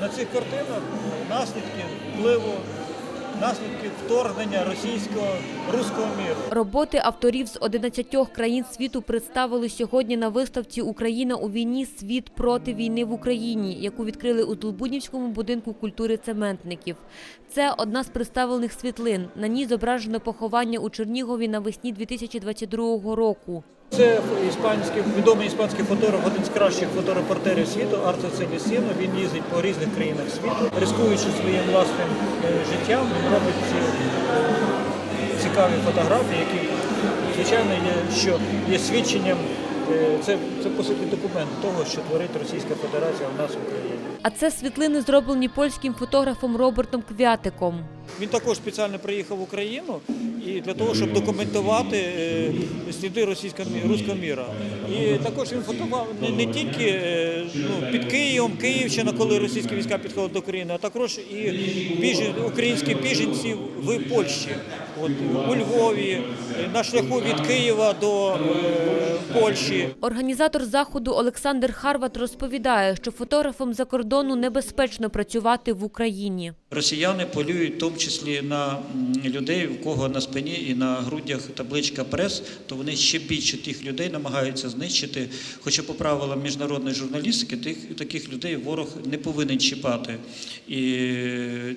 На цих картинах наслідки впливу, наслідки вторгнення російського руського міру. Роботи авторів з 11 країн світу представили сьогодні на виставці Україна у війні. Світ проти війни в Україні, яку відкрили у Долбунівському будинку культури цементників. Це одна з представлених світлин. На ній зображено поховання у Чернігові навесні 2022 року. Це іспанський, відомий іспанський фотограф, один з кращих фоторепортерів світу, Арто Целісіно. Він їздить по різних країнах світу, рискуючи своїм власним е, життям, він робить ці е, цікаві фотографії, які, звичайно, є, що є свідченням. е, Це, це по суті документ того, що творить Російська Федерація у нас в Україні. А це світлини зроблені польським фотографом Робертом Квятиком. Він також спеціально приїхав в Україну і для того, щоб документувати е, сліди російського руського міра. І також він фотографував не, не тільки е, ну, під Києвом, Київщина, коли російські війська підходили до України, а також і біжен, українські біженці в Польщі, от у Львові, е, на шляху від Києва до е, Польщі. Організатор заходу Олександр Харват розповідає, що фотографам за кордону небезпечно працювати в Україні. Росіяни полюють в тому числі на людей, у кого на спині і на грудях табличка прес, то вони ще більше тих людей намагаються знищити. Хоча по правилам міжнародної журналістики тих таких людей ворог не повинен чіпати. І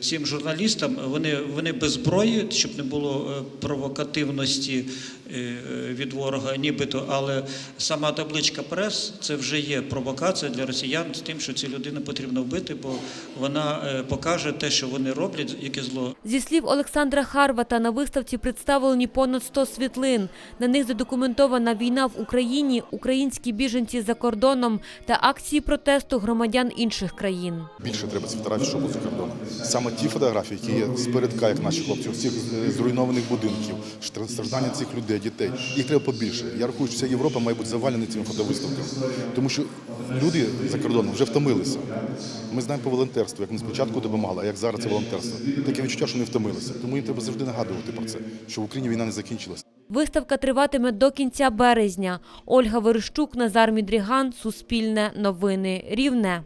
цим журналістам вони, вони без зброї, щоб не було е, провокативності від ворога, нібито, але сама табличка прес це вже є провокація для росіян з тим, що цю людину потрібно вбити, бо вона е, покаже те, що вони роблять, яке зло. Зі слів Олександра Харвата, на виставці представлені понад 100 світлин. На них задокументована війна в Україні, українські біженці за кордоном та акції протесту громадян інших країн. Більше треба цих фотографій, що за кордоном. Саме ті фотографії, які є спередка, як наші хлопці, е, зруйнованих будинків, страждання цих людей, дітей. Їх треба побільше. Я рахую, що вся Європа має бути завалена цими фотовиставками. Тому що люди за кордоном вже втомилися. Ми знаємо по волонтерству, як ми спочатку допомагали, а як зараз це волонтерство. Таке відчуття, що вони втомилися. Тому їм треба завжди нагадувати про це, що в Україні війна не закінчилася. Виставка триватиме до кінця березня. Ольга Верещук, Назар Мідріган, Суспільне новини, Рівне.